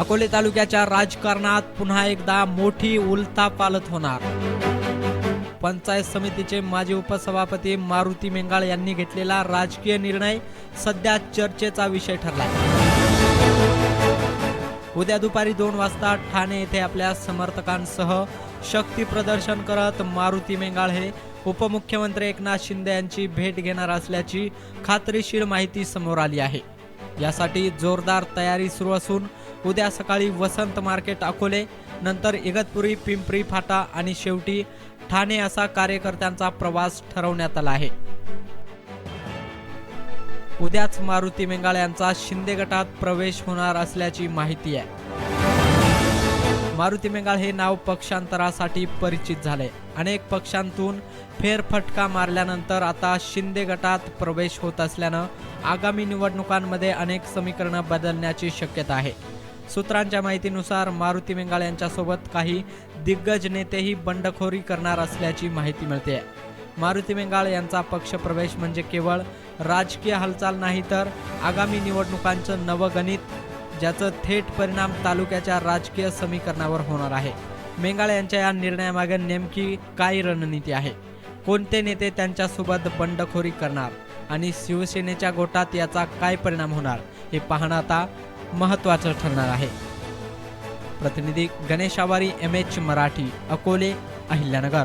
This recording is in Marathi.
अकोले तालुक्याच्या राजकारणात पुन्हा एकदा मोठी उलथापालथ होणार. पंचायत समितीचे माजी उपसभापती मारुती मेंगाळ यांनी घेतलेला राजकीय निर्णय सध्या चर्चेचा विषय ठरला उद्या दुपारी दोन वाजता ठाणे येथे आपल्या समर्थकांसह शक्ती प्रदर्शन करत मारुती मेंगाळ हे उपमुख्यमंत्री एकनाथ शिंदे यांची भेट घेणार असल्याची खात्रीशीर माहिती समोर आली आहे. यासाठी जोरदार तयारी सुरू असून उद्या सकाळी वसंत मार्केट अकोले नंतर इगतपुरी पिंपरी फाटा आणि शेवटी ठाणे असा कार्यकर्त्यांचा प्रवास ठरवण्यात आला आहे. उद्याच मारुती मेंगाळ यांचा शिंदे गटात प्रवेश होणार असल्याची माहिती आहे. मारुती मेंगाळ हे नाव पक्षांतरासाठी परिचित झाले. अनेक पक्षांतून फेरफटका मारल्यानंतर आता शिंदे गटात प्रवेश होत असल्यानं आगामी निवडणुकांमध्ये अनेक समीकरणं बदलण्याची शक्यता आहे. सूत्रांच्या माहितीनुसार मारुती मेंगाळ यांच्यासोबत काही दिग्गज नेतेही बंडखोरी करणार असल्याची माहिती मिळते. मारुती मेंगाळ यांचा पक्षप्रवेश म्हणजे केवळ राजकीय हालचाल नाही तर आगामी निवडणुकांचं नवगणित ज्याचं थेट परिणाम तालुक्याच्या राजकीय समीकरणावर होणार आहे. मेंगाळ यांच्या या निर्णयामागे नेमकी काय रणनीती आहे? कोणते नेते त्यांच्यासोबत बंडखोरी करणार आणि शिवसेनेच्या गोटात याचा काय परिणाम होणार हे पाहणं आता महत्त्वाचं ठरणार आहे. प्रतिनिधी गणेश आवारी एम एच मराठी अकोले अहिल्यानगर.